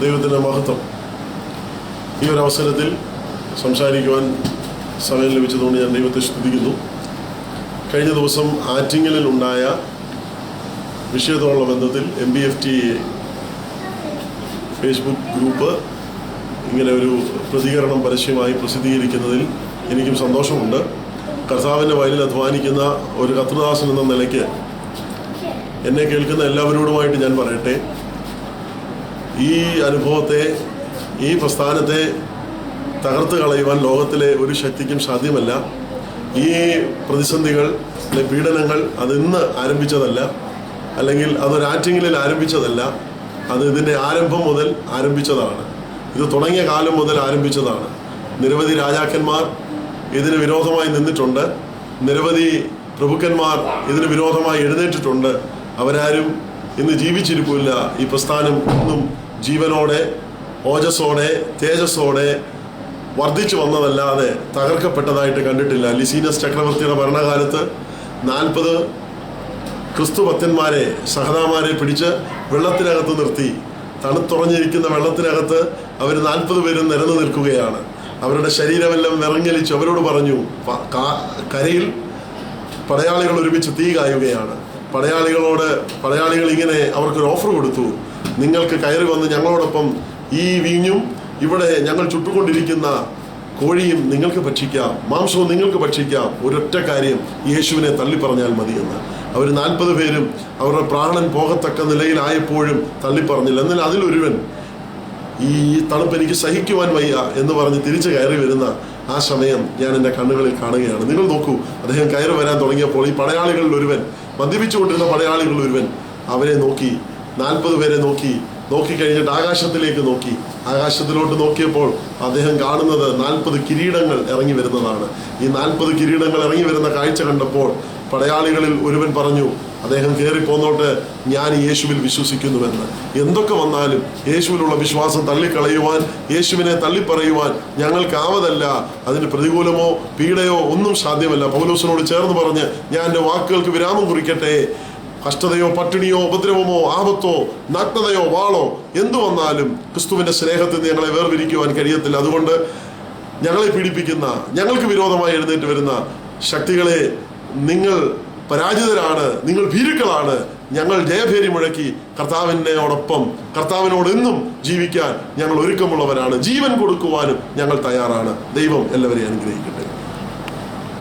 ദൈവത്തിന്റെ മഹത്വം. ഈ ഒരു അവസരത്തിൽ സംസാരിക്കുവാൻ സമയം ലഭിച്ചതുകൊണ്ട് ഞാൻ ദൈവത്തെ സ്തുതിക്കുന്നു. കഴിഞ്ഞ ദിവസം ആറ്റിങ്ങലിൽ ഉണ്ടായ വിഷയത്തോടുള്ള ബന്ധത്തിൽ M B F T Facebook group ഇങ്ങനെ ഒരു പ്രതികരണം പരസ്യമായി പ്രസിദ്ധീകരിക്കുന്നതിൽ എനിക്കും സന്തോഷമുണ്ട്. കർത്താവിന്റെ വയലിൽ അധ്വാനിക്കുന്ന ഒരു കർത്തൃദാസൻ എന്ന നിലയ്ക്ക് എന്നെ കേൾക്കുന്ന എല്ലാവരോടുമായിട്ട് ഞാൻ പറയട്ടെ. ഈ അനുഭവത്തെ ഈ പ്രസ്ഥാനത്തെ തകർത്ത് കളയുവാൻ ലോകത്തിലെ ഒരു ശക്തിക്കും സാധ്യമല്ല. ഈ പ്രതിസന്ധികൾ അല്ലെ പീഡനങ്ങൾ അതിന്ന് ആരംഭിച്ചതല്ല. അല്ലെങ്കിൽ അതൊരാറ്റിങ്ങിലിൽ ആരംഭിച്ചതല്ല. അത് ഇതിന്റെ ആരംഭം മുതൽ ആരംഭിച്ചതാണ്. ഇത് തുടങ്ങിയ കാലം മുതൽ ആരംഭിച്ചതാണ്. നിരവധി രാജാക്കന്മാർ ഇതിന് വിരോധമായി നിന്നിട്ടുണ്ട്. നിരവധി പ്രഭുക്കന്മാർ ഇതിന് വിരോധമായി എഴുന്നേറ്റിട്ടുണ്ട്. അവരാരും ഇന്ന് ജീവിച്ചിരിപ്പില്ല. ഈ പ്രസ്ഥാനം ഇന്നും ജീവനോടെ ഓജസ്സോടെ തേജസ്സോടെ വർദ്ധിച്ചു വന്നതല്ലാതെ തകർക്കപ്പെട്ടതായിട്ട് കണ്ടിട്ടില്ല. ലിസീനസ് ചക്രവർത്തിയുടെ ഭരണകാലത്ത് നാൽപ്പത് ക്രിസ്തു ഭക്തന്മാരെ സഹതാമാരെ പിടിച്ച് വെള്ളത്തിനകത്ത് നിർത്തി. തണുത്തുറഞ്ഞിരിക്കുന്ന വെള്ളത്തിനകത്ത് അവർ നാൽപ്പത് പേരും നിരന്നു നിൽക്കുകയാണ്. അവരുടെ ശരീരമെല്ലാം വിറങ്ങലിച്ചു അവരോട് പറഞ്ഞു കരയിൽ പടയാളികൾ ഒരുമിച്ച് തീ കായുകയാണ്. പടയാളികളോട് പടയാളികൾ ഇങ്ങനെ അവർക്കൊരു ഓഫർ കൊടുത്തു. നിങ്ങൾക്ക് കയറി വന്ന് ഞങ്ങളോടൊപ്പം ഈ വീഞ്ഞും ഇവിടെ ഞങ്ങൾ ചുട്ടുകൊണ്ടിരിക്കുന്ന കോഴിയും നിങ്ങൾക്ക് ഭക്ഷിക്കാം മാംസവും നിങ്ങൾക്ക് ഭക്ഷിക്കാം. ഒരൊറ്റ കാര്യം യേശുവിനെ തള്ളിപ്പറഞ്ഞാൽ മതിയെന്ന്. അവർ നാൽപ്പത് പേരും അവരുടെ പ്രാണൻ പോകത്തക്ക നിലയിലായപ്പോഴും തള്ളിപ്പറഞ്ഞില്ല. എന്നാൽ അതിലൊരുവൻ ഈ തണുപ്പ് എനിക്ക് സഹിക്കുവാൻ വയ്യ എന്ന് പറഞ്ഞ് തിരിച്ചു കയറി വരുന്ന ആ സമയം ഞാൻ എന്റെ കണ്ണുകളിൽ കാണുകയാണ്. നിങ്ങൾ നോക്കൂ അദ്ദേഹം കയറി വരാൻ തുടങ്ങിയപ്പോൾ ഈ പടയാളികളിൽ ഒരുവൻ മദ്യപിച്ചുകൊണ്ടിരുന്ന പടയാളികളിൽ ഒരുവൻ അവരെ നോക്കി നാൽപ്പത് പേരെ നോക്കി നോക്കിക്കഴിഞ്ഞിട്ട് ആകാശത്തിലേക്ക് നോക്കി. ആകാശത്തിലോട്ട് നോക്കിയപ്പോൾ അദ്ദേഹം കാണുന്നത് നാൽപ്പത് കിരീടങ്ങൾ ഇറങ്ങി വരുന്നതാണ്. ഈ നാൽപ്പത് കിരീടങ്ങൾ ഇറങ്ങി വരുന്ന കാഴ്ച കണ്ടപ്പോൾ പടയാളികളിൽ ഒരുവൻ പറഞ്ഞു അദ്ദേഹം കയറി പോന്നോട്ട് ഞാൻ യേശുവിൽ വിശ്വസിക്കുന്നുവെന്ന്. എന്തൊക്കെ വന്നാലും യേശുവിലുള്ള വിശ്വാസം തള്ളിക്കളയുവാൻ യേശുവിനെ തള്ളിപ്പറയുവാൻ ഞങ്ങൾക്കാവതല്ല അതിന് പ്രതികൂലമോ പീഡയോ ഒന്നും സാധ്യമല്ല. പൗലോസിനോട് ചേർന്ന് പറഞ്ഞ് ഞാൻ എന്റെ വാക്കുകൾക്ക് വിരാമം കുറിക്കട്ടെ. കഷ്ടതയോ പട്ടിണിയോ ഉപദ്രവമോ ആപത്തോ നഗ്നതയോ വാളോ എന്തു വന്നാലും ക്രിസ്തുവിന്റെ സ്നേഹത്തിൽ ഞങ്ങളെ വേർതിരിക്കുവാൻ കഴിയത്തില്ല. അതുകൊണ്ട് ഞങ്ങളെ പീഡിപ്പിക്കുന്ന ഞങ്ങൾക്ക് വിരോധമായി എഴുന്നേറ്റ് വരുന്ന ശക്തികളെ നിങ്ങൾ പരാജിതരാണ് നിങ്ങൾ ഭീരുക്കളാണ്. ഞങ്ങൾ ജയഭേരി മുഴക്കി കർത്താവിനോടൊപ്പം കർത്താവിനോട് എന്നും ജീവിക്കാൻ ഞങ്ങൾ ഒരുക്കമുള്ളവരാണ്. ജീവൻ കൊടുക്കുവാനും ഞങ്ങൾ തയ്യാറാണ്. ദൈവം എല്ലാവരെയും അനുഗ്രഹിക്കട്ടെ.